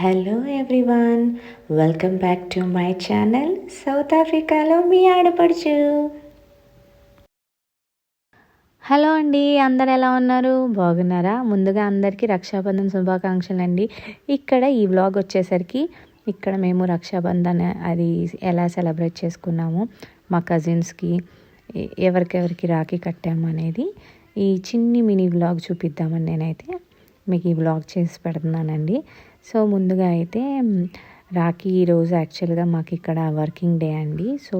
Hello everyone welcome back to my channel South ఆఫ్రికాలో మీ ఆడపడుచు. హలో అండి అందరు ఎలా ఉన్నారు? బాగున్నారా? ముందుగా అందరికీ రక్షాబంధన్ శుభాకాంక్షలు అండి ఇక్కడ ఈ వ్లాగ్ వచ్చేసరికి ఇక్కడ మేము రక్షాబంధన్ అది ఎలా సెలబ్రేట్ చేసుకున్నాము మా కజిన్స్కి ఎ- ఎవరికెవరికి రాఖీ కట్టాము అనేది ఈ చిన్ని మినీ వ్లాగ్ చూపిద్దామని నేనైతే మీకు ఈ వ్లాగ్ చేసి పెడుతున్నానండి. సో ముందుగా అయితే రాఖీ ఈరోజు యాక్చువల్గా మాకు ఇక్కడ వర్కింగ్ డే అండి. సో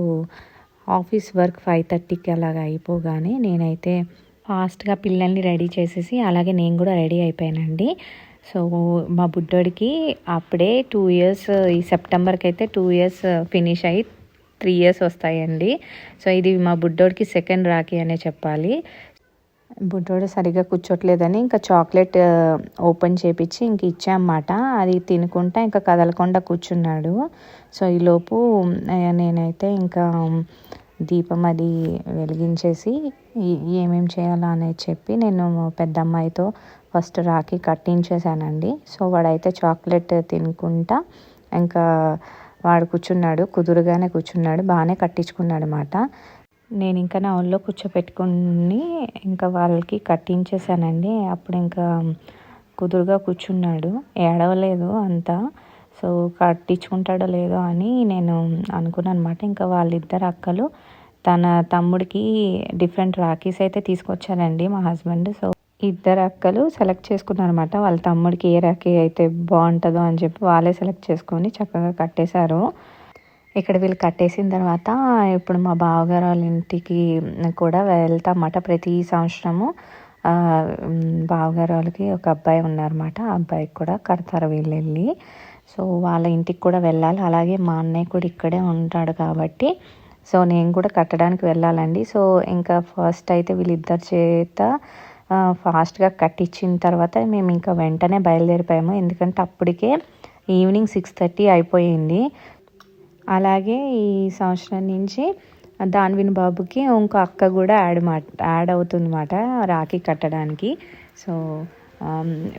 ఆఫీస్ వర్క్ ఫైవ్ థర్టీకి అలాగ అయిపోగానే నేనైతే ఫాస్ట్గా పిల్లల్ని రెడీ చేసేసి అలాగే నేను కూడా రెడీ అయిపోయానండి. సో మా బుడ్డోడికి అప్పుడే టూ ఇయర్స్ ఈ సెప్టెంబర్కి అయితే టూ ఇయర్స్ ఫినిష్ అయ్యి త్రీ ఇయర్స్ వస్తాయండి. సో ఇది మా బుడ్డోడికి సెకండ్ రాఖీ అనే చెప్పాలి. బుడ్డోడు సరిగ్గా కూర్చోట్లేదని ఇంకా చాక్లెట్ ఓపెన్ చేపించి ఇంక ఇచ్చామన్నమాట అది తినుకుంటా ఇంకా కదలకుండా కూర్చున్నాడు. సో ఈలోపు నేనైతే ఇంకా దీపం అది వెలిగించేసి ఏమేమి ఏమేం చేయాలా అనేది చెప్పి నేను పెద్ద అమ్మాయితో ఫస్ట్ రాఖీ కట్టించేశానండి. సో వాడైతే చాక్లెట్ తినుకుంటా ఇంకా వాడు కూర్చున్నాడు కుదురుగానే కూర్చున్నాడు బాగానే కట్టించుకున్నాడు అనమాట నేను ఇంకా నా ఒళ్ళో కూర్చోపెట్టుకుని ఇంకా వాళ్ళకి కట్టించేసానండి అప్పుడు ఇంకా కుదురుగా కూర్చున్నాడు. ఏడవలేదు అంతా. సో కట్టించుకుంటాడో లేదో అని నేను అనుకున్నాను అనమాట ఇంకా వాళ్ళిద్దరు అక్కలు తన తమ్ముడికి డిఫరెంట్ రాఖీస్ అయితే తీసుకొచ్చారండి మా హస్బెండ్. సో ఇద్దరు అక్కలు సెలెక్ట్ చేసుకున్నారు అనమాట వాళ్ళ తమ్ముడికి ఏ రాఖీ అయితే బాగుంటుందో అని చెప్పి వాళ్ళే సెలెక్ట్ చేసుకొని చక్కగా కట్టేశారు. ఇక్కడ వీళ్ళు కట్టేసిన తర్వాత ఇప్పుడు మా బావగారు వాళ్ళ ఇంటికి కూడా వెళ్తామట ప్రతి సంవత్సరము. బావగారు వాళ్ళకి ఒక అబ్బాయి ఉన్నారన్నమాట. ఆ అబ్బాయికి కూడా కడతారు వీళ్ళు వెళ్ళి సో వాళ్ళ ఇంటికి కూడా వెళ్ళాలి. అలాగే మా అన్నయ్య కూడా ఇక్కడే ఉంటాడు కాబట్టి. సో నేను కూడా కట్టడానికి వెళ్ళాలండి. సో ఇంకా ఫస్ట్ అయితే వీళ్ళిద్దరి చేత ఫాస్ట్గా కట్టించిన తర్వాత మేము ఇంకా వెంటనే బయలుదేరిపోయాము. ఎందుకంటే అప్పటికే ఈవినింగ్ సిక్స్ థర్టీ అయిపోయింది. అలాగే ఈ సంవత్సరం నుంచి దాన్విన్ బాబుకి ఇంకో అక్క కూడా యాడ్ మా యాడ్ అవుతుందన్నమాట రాఖీ కట్టడానికి. సో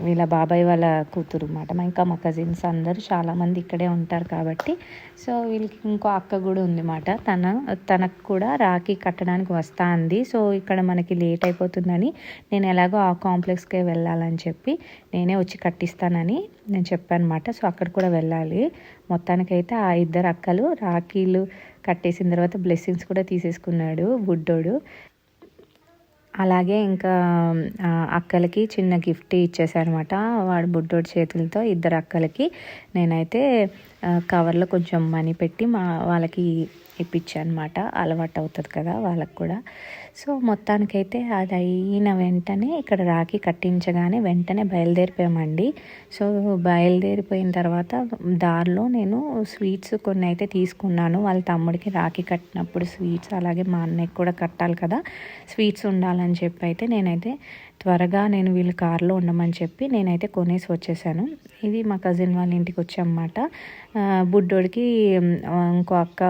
వీళ్ళ బాబాయ్ వాళ్ళ కూతురు అనమాట మా ఇంకా మా కజిన్స్ అందరూ చాలామంది ఇక్కడే ఉంటారు కాబట్టి సో వీళ్ళకి ఇంకో అక్క కూడా ఉందన్నమాట తన తనకు కూడా రాఖీ కట్టడానికి వస్తా అంది. సో ఇక్కడ మనకి లేట్ అయిపోతుందని నేను ఎలాగో ఆ కాంప్లెక్స్కే వెళ్ళాలని చెప్పి నేనే వచ్చి కట్టిస్తానని నేను చెప్పాను అనమాట సో అక్కడ కూడా వెళ్ళాలి. మొత్తానికైతే ఆ ఇద్దరు అక్కలు రాఖీలు కట్టేసిన తర్వాత బ్లెస్సింగ్స్ కూడా తీసేసుకున్నాడు బుడ్డోడు. అలాగే ఇంకా అక్కలకి చిన్న గిఫ్ట్ ఇచ్చేసారనమాట వాడు బుడ్డోడి చేతులతో ఇద్దరు అక్కలకి నేనైతే కవర్లో కొంచెం మనీ పెట్టి మా వాళ్ళకి ఇప్పించాను అనమాట అలవాటు అవుతుంది కదా వాళ్ళకి కూడా. సో మొత్తానికైతే అది అయిన వెంటనే ఇక్కడ రాఖీ కట్టించగానే వెంటనే బయలుదేరిపోయామండి. సో బయలుదేరిపోయిన తర్వాత దారిలో నేను స్వీట్స్ కొన్ని అయితే తీసుకున్నాను. వాళ్ళ తమ్ముడికి రాఖీ కట్టినప్పుడు స్వీట్స్ అలాగే మా అన్నయ్యకి కూడా కట్టాలి కదా. స్వీట్స్ ఉండాలని అని చెప్పి అయితే నేనైతే త్వరగా నేను వీళ్ళు కార్లో ఉండమని చెప్పి నేనైతే కొనేసి వచ్చేసాను. ఇది మా కజిన్ వాళ్ళ ఇంటికి వచ్చామన్నమాట బుడ్డోడికి ఇంకో అక్క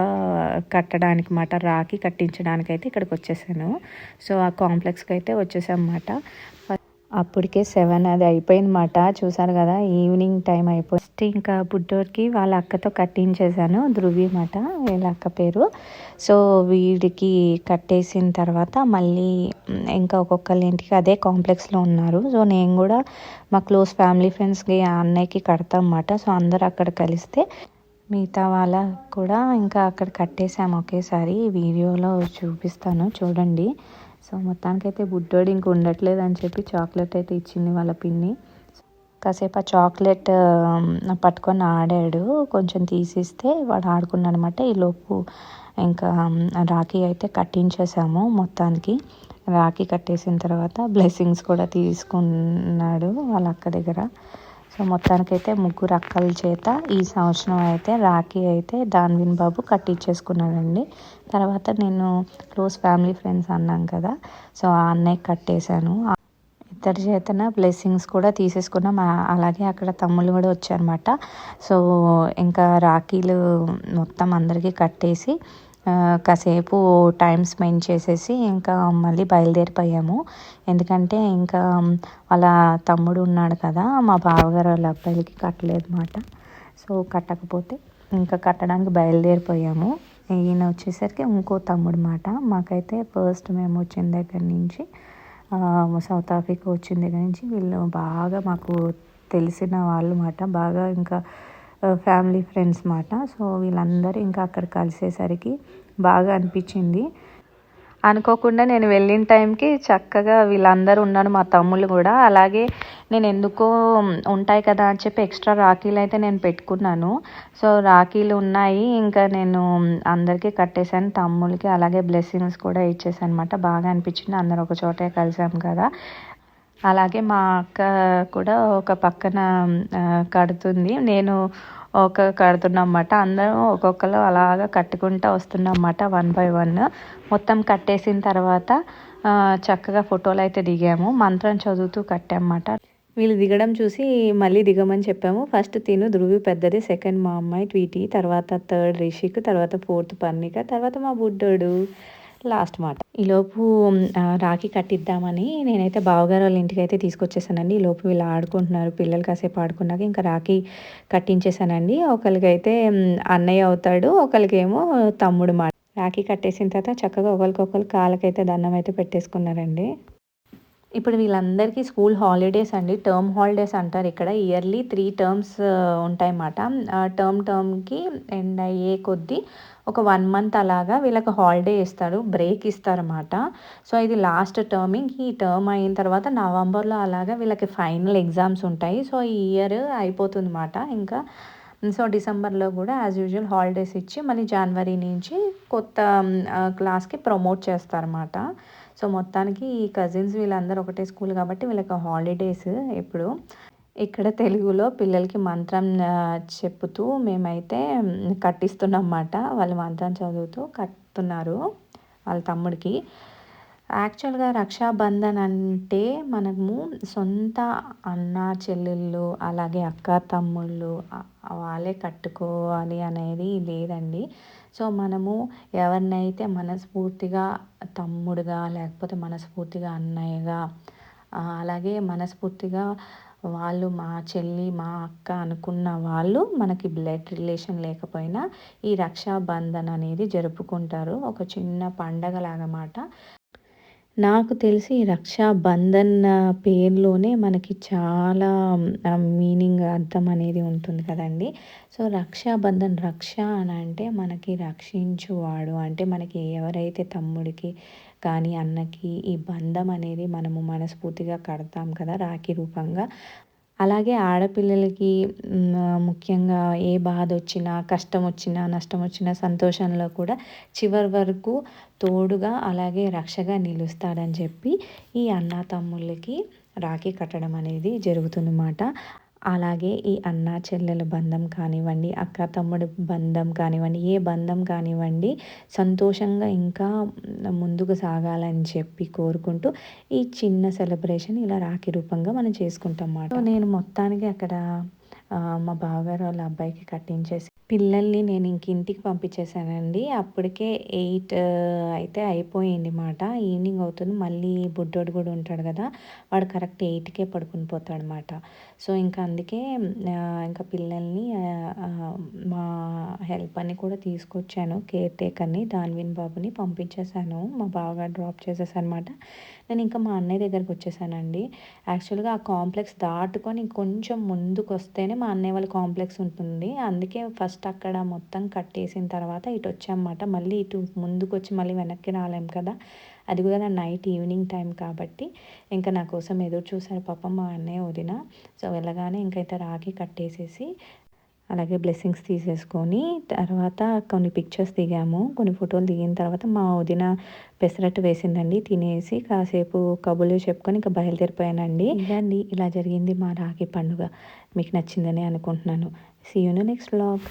కట్టడానికి మాట రాకి కట్టించడానికి అయితే ఇక్కడికి వచ్చేసాను సో ఆ కాంప్లెక్స్కి అయితే వచ్చేసామన్నమాట. అప్పటికే సెవెన్ అది అయిపోయిందన్నమాట. చూసారు కదా ఈవినింగ్ టైం అయిపోయి ఫస్ట్ ఇంకా బుడ్డోడికి వాళ్ళ అక్కతో కట్టించేశాను ధృవి మాట వీళ్ళ అక్క పేరు. సో వీడికి కట్టేసిన తర్వాత మళ్ళీ ఇంకా ఒక్కొక్కళ్ళ ఇంటికి అదే కాంప్లెక్స్లో ఉన్నారు. సో నేను కూడా మా క్లోజ్ ఫ్యామిలీ ఫ్రెండ్స్కి అన్నయ్యకి కడతామన్నమాట సో అందరు అక్కడ కలిస్తే మిగతా వాళ్ళ కూడా ఇంకా అక్కడ కట్టేసాము ఒకేసారి. వీడియోలో చూపిస్తాను చూడండి. సో మొత్తానికైతే బుడ్డోడు ఇంక ఉండట్లేదు అని చెప్పి చాక్లెట్ అయితే ఇచ్చింది వాళ్ళ పిన్ని. కాసేపు ఆ చాక్లెట్ పట్టుకొని ఆడాడు. కొంచెం తీసిస్తే వాడు ఆడుకున్నాడు అనమాట ఈలోపు ఇంకా రాఖీ అయితే కట్టించేసాము మొత్తానికి. రాఖీ కట్టేసిన తర్వాత బ్లెస్సింగ్స్ కూడా తీసుకున్నాడు వాళ్ళ అక్క దగ్గర. సో మొత్తానికైతే ముగ్గురు అక్కల చేత ఈ సంవత్సరం అయితే రాఖీ అయితే దాన్విన్ బాబు కట్టించేసుకున్నాడండి. తర్వాత నేను క్లోజ్ ఫ్యామిలీ ఫ్రెండ్స్ అన్నాం కదా సో ఆ అన్నయ్య కట్టేశాను. ఇద్దరి చేతన బ్లెస్సింగ్స్ కూడా తీసేసుకున్నాం. అలాగే అక్కడ తమ్ముళ్ళు కూడా వచ్చారనమాట సో ఇంకా రాఖీలు మొత్తం అందరికీ కట్టేసి కాసేపు టైం స్పెండ్ చేసేసి ఇంకా మళ్ళీ బయలుదేరిపోయాము. ఎందుకంటే ఇంకా వాళ్ళ తమ్ముడు ఉన్నాడు కదా మా బావగారు వాళ్ళ అబ్బాయిలకి కట్టలేదు అనమాట సో కట్టకపోతే ఇంకా కట్టడానికి బయలుదేరిపోయాము. ఈయన వచ్చేసరికి ఇంకో తమ్ముడు మాట. మాకైతే ఫస్ట్ మేము వచ్చిన దగ్గర నుంచి సౌత్ ఆఫ్రికా వచ్చిన దగ్గర నుంచి వీళ్ళు బాగా మాకు తెలిసిన వాళ్ళు మాట. బాగా ఇంకా ఫ్యామిలీ ఫ్రెండ్స్ మాట. సో వీళ్ళందరూ ఇంకా అక్కడ కలిసేసరికి బాగా అనిపించింది. అనుకోకుండా నేను వెళ్ళిన టైంకి చక్కగా వీళ్ళందరూ ఉన్నారు మా తమ్ముళ్ళు కూడా. అలాగే నేను ఎందుకో ఉంటాయి కదా అని చెప్పి ఎక్స్ట్రా రాఖీలు అయితే నేను పెట్టుకున్నాను. సో రాఖీలు ఉన్నాయి. ఇంకా నేను అందరికీ కట్టేశాను తమ్ముళ్ళకి అలాగే బ్లెస్సింగ్స్ కూడా ఇచ్చేసాను అనమాట బాగా అనిపించింది. అందరు ఒక చోటే కలిసాం కదా. అలాగే మా అక్క కూడా ఒక పక్కన కడుతుంది. నేను ఒక కడుతున్నమాట అందరం ఒక్కొక్కరు అలాగా కట్టుకుంటూ వస్తున్నమాట వన్ బై వన్. మొత్తం కట్టేసిన తర్వాత చక్కగా ఫోటోలు అయితే దిగాము. మంత్రం చదువుతూ కట్టామన్నమాట. వీళ్ళు దిగడం చూసి మళ్ళీ దిగమని చెప్పాము. ఫస్ట్ తిను ధృవి పెద్దది సెకండ్ మా అమ్మాయి ట్వీటీ తర్వాత థర్డ్ రిషిక్ తర్వాత ఫోర్త్ పర్ణిక తర్వాత మా బుడ్డోడు. లాస్ట్ మాట. ఈలోపు రాఖీ కట్టిద్దామని నేనైతే బావగారు వాళ్ళ ఇంటికి అయితే తీసుకొచ్చేసానండి. ఈలోపు వీళ్ళు ఆడుకుంటున్నారు పిల్లలు కాసేపు ఆడుకున్నాక ఇంకా రాఖీ కట్టించేసానండి. ఒకరికైతే అన్నయ్య అవుతాడు ఒకరికేమో తమ్ముడు మాట. రాఖీ కట్టేసిన తర్వాత చక్కగా ఒకరికొకరు కాళ్ళకైతే దండం అయితే పెట్టేసుకున్నారండి. ఇప్పుడు వీళ్ళందరికీ స్కూల్ హాలిడేస్ అండి. టర్మ్ హాలిడేస్ అంటారు ఇక్కడ. ఇయర్లీ త్రీ టర్మ్స్ ఉంటాయన్నమాట. టర్మ్ టర్మ్కి ఎండ్ అయ్యే కొద్దీ ఒక వన్ మంత్ అలాగా వీళ్ళకి హాలిడే ఇస్తారు బ్రేక్ ఇస్తారన్నమాట. సో ఇది లాస్ట్ టర్మింగ్ ఈ టర్మ్ అయిన తర్వాత నవంబర్లో అలాగా వీళ్ళకి ఫైనల్ ఎగ్జామ్స్ ఉంటాయి. సో ఈ ఇయర్ అయిపోతుంది అన్నమాట ఇంకా సో డిసెంబర్లో కూడా యాజ్ యూజువల్ హాలిడేస్ ఇచ్చి మళ్ళీ జనవరి నుంచి కొత్త um, క్లాస్కి ప్రమోట్ చేస్తారన్నమాట. సో మొత్తానికి ఈ కజిన్స్ వీళ్ళందరూ ఒకటే స్కూల్ కాబట్టి వీళ్ళకి హాలిడేస్ ఇప్పుడు ఇక్కడ తెలుగులో పిల్లలకి మంత్రం చెప్పుతూ మేమైతే కట్టిస్తున్నమాట వాళ్ళు మంత్రం చదువుతూ కట్టుతున్నారు వాళ్ళ తమ్ముడికి. యాక్చువల్గా రక్షాబంధన్ అంటే మనము సొంత అన్న చెల్లెళ్ళు అలాగే అక్క తమ్ముళ్ళు వాళ్ళే కట్టుకోవాలి అనేది లేదండి. సో మనము ఎవరినైతే మనస్ఫూర్తిగా తమ్ముడుగా లేకపోతే మనస్ఫూర్తిగా అన్నయ్యగా అలాగే మనస్ఫూర్తిగా వాళ్ళు మా చెల్లి మా అక్క అనుకున్న వాళ్ళు మనకి బ్లడ్ రిలేషన్ లేకపోయినా ఈ రక్షాబంధన్ అనేది జరుపుకుంటారు. ఒక చిన్న పండగలాగమాట నాకు తెలిసి రక్షాబంధన్ పేరులోనే మనకి చాలా మీనింగ్ అర్థం అనేది ఉంటుంది కదండి. సో రక్షాబంధన్ రక్ష అని అంటే మనకి రక్షించువాడు. అంటే మనకి ఎవరైతే తమ్ముడికి కానీ అన్నకి ఈ బంధం అనేది మనము మనస్ఫూర్తిగా కడతాం కదా రాఖీ రూపంగా. అలాగే ఆడపిల్లలకి ముఖ్యంగా ఏ బాధ వచ్చినా కష్టం వచ్చినా నష్టం వచ్చినా సంతోషంలో కూడా చివరి వరకు తోడుగా అలాగే రక్షగా నిలుస్తాడని చెప్పి ఈ అన్నా తమ్ముళ్ళకి రాఖీ కట్టడం అనేది జరుగుతుందన్నమాట. అలాగే ఈ అన్న చెల్లెల బంధం కానివ్వండి అక్క తమ్ముడు బంధం కానివ్వండి ఏ బంధం కానివ్వండి సంతోషంగా ఇంకా ముందుకు సాగాలని చెప్పి కోరుకుంటూ ఈ చిన్న సెలబ్రేషన్ ఇలా రాఖీ రూపంగా మనం చేసుకుంటాం అన్నమాట. నేను మొత్తానికి అక్కడ మా బావగారు వాళ్ళ అబ్బాయికి కట్టించేసి పిల్లల్ని నేను ఇంక ఇంటికి పంపించేశానండి. అప్పటికే ఎయిట్ అయితే అయిపోయింది మాట. ఈవినింగ్ అవుతుంది. మళ్ళీ బుడ్డోడు కూడా ఉంటాడు కదా వాడు కరెక్ట్ ఎయిట్కే పడుకుని పోతాడనమాట సో ఇంకా అందుకే ఇంకా పిల్లల్ని హెల్ప్ అని కూడా తీసుకొచ్చాను. కేర్ టేకర్ని దాన్విన్ బాబుని పంపించేశాను. మా బాగా డ్రాప్ చేసేసాను నేను ఇంకా మా అన్నయ్య దగ్గరికి వచ్చేసానండి. యాక్చువల్గా ఆ కాంప్లెక్స్ దాటుకొని కొంచెం ముందుకు వస్తేనే మా అన్నయ్య వాళ్ళ కాంప్లెక్స్ ఉంటుంది. అందుకే ఫస్ట్ అక్కడ మొత్తం కట్టేసిన తర్వాత ఇటు వచ్చామన్నమాట. మళ్ళీ ఇటు ముందుకు వచ్చి మళ్ళీ వెనక్కి రాలేం కదా. అది కూడా నా నైట్ ఈవినింగ్ టైం కాబట్టి ఇంకా నా కోసం ఎదురు చూశారు పాపం మా అన్నయ్య వదిన. సో వెళ్ళగానే ఇంకైతే రాగి కట్టేసేసి అలాగే బ్లెస్సింగ్స్ తీసేసుకొని తర్వాత కొన్ని పిక్చర్స్ దిగాము. కొన్ని ఫోటోలు దిగిన తర్వాత మా వదిన పెసరట్టు వేసిందండి తినేసి కాసేపు కబుర్లు చెప్పుకొని ఇంకా బయలుదేరిపోయానండి. ఇదండి ఇలా జరిగింది మా రాఖీ పండుగ. మీకు నచ్చిందని అనుకుంటున్నాను. See యూను next blog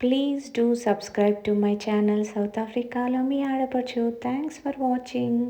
please do subscribe to my channel South ఆఫ్రికాలో మీ ఆడపడుచు థ్యాంక్స్ ఫర్ వాచింగ్